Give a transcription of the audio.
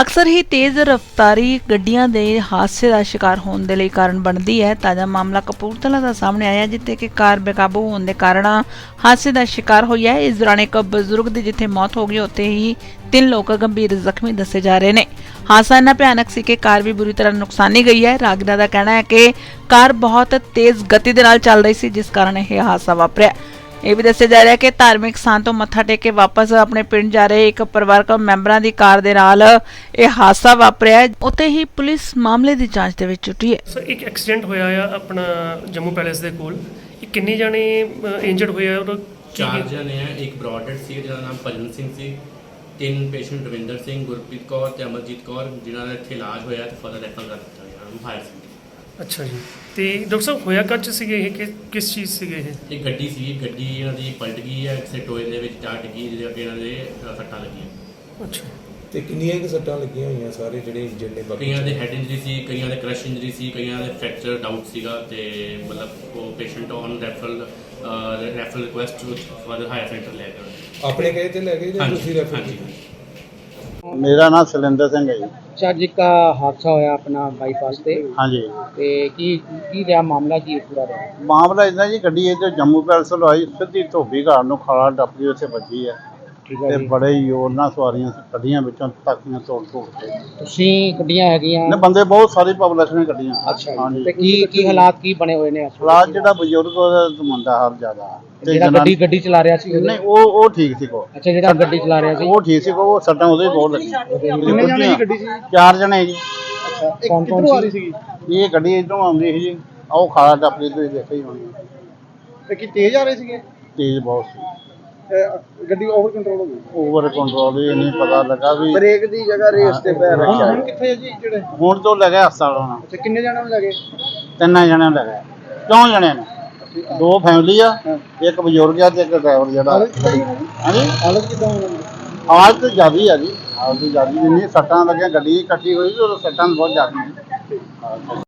ਅਕਸਰ ਹੀ ਤੇਜ਼ ਰਫ਼ਤਾਰੀ ਗੱਡੀਆਂ ਦੇ ਹਾਦਸੇ ਦਾ ਸ਼ਿਕਾਰ ਹੋਣ ਦੇ ਲਈ ਕਾਰਨ ਬਣਦੀ ਹੈ। ਤਾਜ਼ਾ ਮਾਮਲਾ ਕਪੂਰਥਲਾ ਦਾ ਸਾਹਮਣੇ ਆਇਆ ਜਿੱਥੇ ਕਿ ਕਾਰ ਬੇਕਾਬੂ ਹੋਣ ਦੇ ਕਾਰਨ ਹਾਦਸੇ ਦਾ ਸ਼ਿਕਾਰ ਹੋਈ ਹੈ। ਇਸ ਦੌਰਾਨ ਇੱਕ ਬਜ਼ੁਰਗ ਦੀ ਜਿੱਥੇ ਮੌਤ ਹੋ ਗਈ, ਉੱਥੇ ਹੀ ਤਿੰਨ ਲੋਕ ਗੰਭੀਰ ਜ਼ਖਮੀ ਦੱਸੇ ਜਾ ਰਹੇ ਨੇ। ਹਾਦਸਾ ਇੰਨਾ ਭਿਆਨਕ ਸੀ ਕਿ ਕਾਰ ਵੀ ਬੁਰੀ ਤਰ੍ਹਾਂ ਨੁਕਸਾਨੀ ਗਈ ਹੈ। ਰਾਗਰਾ ਦਾ ਕਹਿਣਾ ਹੈ ਕਿ ਕਾਰ ਬਹੁਤ ਤੇਜ਼ ਗਤੀ ਦੇ ਨਾਲ ਚੱਲ ਰਹੀ ਸੀ, ਜਿਸ ਕਾਰਨ ਇਹ ਹਾਦਸਾ ਵਾਪਰਿਆ। ਇਹ ਵੀ ਦੱਸਿਆ ਜਾ ਰਿਹਾ ਹੈ ਕਿ ਧਾਰਮਿਕ ਸਥਾਨ ਤੋਂ ਮੱਥਾ ਟੇਕ ਕੇ ਵਾਪਸ ਆਪਣੇ ਪਿੰਡ ਜਾ ਰਹੇ ਇੱਕ ਪਰਿਵਾਰਕ ਮੈਂਬਰਾਂ ਦੀ ਕਾਰ ਦੇ ਨਾਲ ਇਹ ਹਾਦਸਾ ਵਾਪਰਿਆ। ਉੱਥੇ ਹੀ ਪੁਲਿਸ ਮਾਮਲੇ ਦੀ ਜਾਂਚ ਦੇ ਵਿੱਚ ਜੁਟੀ ਹੈ। ਸਰ ਇੱਕ ਐਕਸੀਡੈਂਟ ਹੋਇਆ ਆ ਆਪਣਾ ਜੰਮੂ ਪੈਲੇਸ ਦੇ ਕੋਲ। ਇਹ ਕਿੰਨੇ ਜਾਣੇ ਇੰਜਰਡ ਹੋਏ ਆ ਕੀ- ਚਾਰ ਜਣੇ ਆ ਇੱਕ ਬ੍ਰੌਡਡ ਸੀ ਜਿਹਦਾ ਨਾਮ ਭਜਨ ਸਿੰਘ ਸੀ। ਤਿੰਨ ਪੇਸ਼ੈਂਟ ਰਵਿੰਦਰ ਸਿੰਘ ਗੁਰਪ੍ਰੀਤ ਕੌਰ ਤੇ ਅਮਰਜੀਤ ਕੌਰ ਜਿਨ੍ਹਾਂ ਦਾ ਇੱਥੇ ਇਲਾਜ ਹੋਇਆ ਤੇ ਫਰਦਰ ਰੈਫਰ ਕਰ ਦਿੱਤਾ ਗਿਆ ਨੂੰ ਹਾਇਰ ਸੈਂਟਰ ਅੱਛਾ ਜੀ। ਤੇ ਡਾਕਟਰ ਸਾਹਿਬ ਹੋਇਆ ਕੱਚ ਸੀਗੇ ਇਹ? ਕਿ ਕਿਸ ਚੀਜ਼ ਸੀਗੇ ਇਹ? ਇਹ ਗੱਡੀ ਸੀ ਗੱਡੀ ਇਹਨਾਂ ਦੀ ਪਲਟ ਗਈ ਹੈ ਕਿਸੇ ਟੋਏ ਦੇ ਵਿੱਚ ਜਾ ਡਿੱਗੀ ਜਿਹਦੇ ਕਰਕੇ ਇਹਨਾਂ ਦੇ ਅ, ਸੱਟਾਂ ਲੱਗੀਆਂ। ਅੱਛਾ। ਤੇ ਕਿੰਨੀਆਂ ਕੁ ਸੱਟਾਂ ਲੱਗੀਆਂ ਹੋਈਆਂ ਸਾਰੇ ਜਿਹੜੇ ਇੰਜਰਡ ਨੇ ਬਾਕੀ ਕਈਆਂ ਦੇ ਹੈਡ ਇੰਜਰੀ ਸੀ ਕਈਆਂ ਦੇ ਕ੍ਰਸ਼ ਇੰਜਰੀ ਸੀ ਕਈਆਂ ਦੇ ਫ੍ਰੈਕਚਰ ਡਾਊਟ ਸੀਗਾ ਤੇ ਮਤਲਬ ਉਹ patient on referral referral request further higher centre ਲੈ ਗਏ। ਆਪਣੇ ਕਹੇ ਤੇ ਲੈ ਗਏ ਜਾਂ ਤੁਸੀਂ ਰੈਫਰ ਹਾਂਜੀ। ਮੇਰਾ ਨਾਮ ਸੁਰਿੰਦਰ ਸਿੰਘ ਹੈ ਜੀ। ਚਾਰ ਜੀ ਦਾ ਹਾਦਸਾ ਹੋਇਆ ਆਪਣਾ ਬਾਈਪਾਸ ਤੇ। ਹਾਂਜੀ। ਤੇ ਕੀ ਕੀ ਰਿਹਾ ਮਾਮਲਾ ਕੀ ਪੂਰਾ ਦਾ ਮਾਮਲਾ ਇਦਾਂ ਜੀ ਗੱਡੀ ਇੱਧਰ ਜੰਮੂ ਪੈਲਸ ਤੋਂ ਆਈ ਸਿੱਧੀ ਧੋਬੀ ਘਾਟ ਨੂੰ ਖਾਲਾ ਟੱਪਦੀ ਉੱਥੇ ਵੱਜੀ ਹੈ ਠੀਕ ਹੈ ਤੇ ਜੀ। ਬੜੇ ਹੀ ਨਾਲ ਸਵਾਰੀਆਂ ਕੱਢੀਆਂ ਵਿੱਚੋਂ ਤਾਕੀਆਂ ਤੋੜ ਤੋੜ ਕੇ। ਤੁਸੀਂ ਗੱਡੀਆਂ ਹੈਗੀਆਂ? ਨੇ ਬੰਦੇ ਬਹੁਤ ਸਾਰੀ ਪਬਲਿਕ ਨੇ ਕੱਢੀਆਂ ਅੱਛਾ ਜੀ। ਤੇ ਕੀ ਕੀ ਹਾਲਾਤ ਕੀ ਬਣੇ ਹੋਏ ਨੇ? ਇਸ ਵੇਲੇ? ਹਾਲਾਤ ਜਿਹੜਾ ਬਜ਼ੁਰਗ ਉਹਦਾ ਮੰਦਾ ਹਾਲ ਜ਼ਿਆਦਾ। ਜਿਹੜਾ ਜਨਾਨੀ- ਗੱਡੀ ਗੱਡੀ ਚਲਾ ਰਿਹਾ ਸੀ ਉਹਦੇ- ਨਹੀਂ ਉਹ ਉਹ ਠੀਕ ਸੀ ਕੋ ਅੱਛਾ ਜਿਹੜਾ ਗੱਡੀ ਚਲਾ ਰਿਹਾ ਸੀ? ਉਹ ਠੀਕ ਸੀ ਕੋ ਉਹ ਸੱਟਾਂ ਉਹਦੇ ਬਹੁਤ ਲੱਗੀਆਂ। ਕਿੰਨੇ ਜਾਣੇ ਸੀ ਗੱਡੀ 'ਚ? ਚਾਰ ਜਣੇ ਜੀ। ਕੌਣ ਕੌਣ ਸੀ? ਇਹ ਗੱਡੀ ਇਧਰੋਂ ਆਉਂਦੀ ਸੀ ਜੀ। ਉਹ ਖਾਲਾ ਟੱਪਦੀ ਤੁਸੀਂ ਦੇਖਿਆ ਹੀ ਹੋਣੀ। ਤੇ ਕੀ ਤੇਜ਼ ਆ ਰਹੇ ਸੀਗੇ? ਤੇਜ਼ ਬਹੁਤ ਸੀ। ਗੱਡੀ ਓਵਰ ਕੰਟਰੋਲ ਹੋ ਗਈ? ਓਵਰ ਕੰਟਰੋਲ ਇਹ ਨਹੀਂ ਪਤਾ ਲੱਗਾ ਵੀ ਬ੍ਰੇਕ ਦੀ ਜਗ੍ਹਾ ਰੇਸ ਤੇ ਪੈਰ ਰੱਖਿਆ। ਹੁਣ ਕਿੱਥੇ ਹੈ ਜੀ ਜਿਹੜੇ? ਹੁਣ ਤੋਂ ਲੱਗਾ ਹਸਪਤਾਲ ਹੋਣਾ। ਅੱਛਾ ਕਿੰਨੇ ਜਾਣੇ ਨੂੰ ਲੱਗੇ ਤਿੰਨਾਂ ਜਣਿਆਂ ਨੂੰ ਲੱਗਾ ਕਿਉਂ ਜਣਿਆਂ ਨੂੰ? ਦੋ ਫੈਮਿਲੀ ਆ ਇੱਕ ਬਜ਼ੁਰਗ ਆ ਤੇ ਇੱਕ ਡਰਾਈਵਰ ਜਿਹੜਾ। ਹਾਂਜੀ? ਹਾਲਤ ਕਿਦਾਂ ਹੋਣੀ ਹਾਲਤ ਤਾਂ ਜ਼ਿਆਦੀ ਆ ਜੀ। ਹਾਲਤ ਜ਼ਿਆਦੀ ਜਿੰਨੀ ਸੱਟਾਂ ਲੱਗੀਆਂ ਗੱਡੀ ਇਕੱਠੀ ਹੋਈ ਤੇ ਉਦੋਂ ਸੱਟਾਂ ਬਹੁਤ ਜ਼ਿਆਦੀ ਸੀ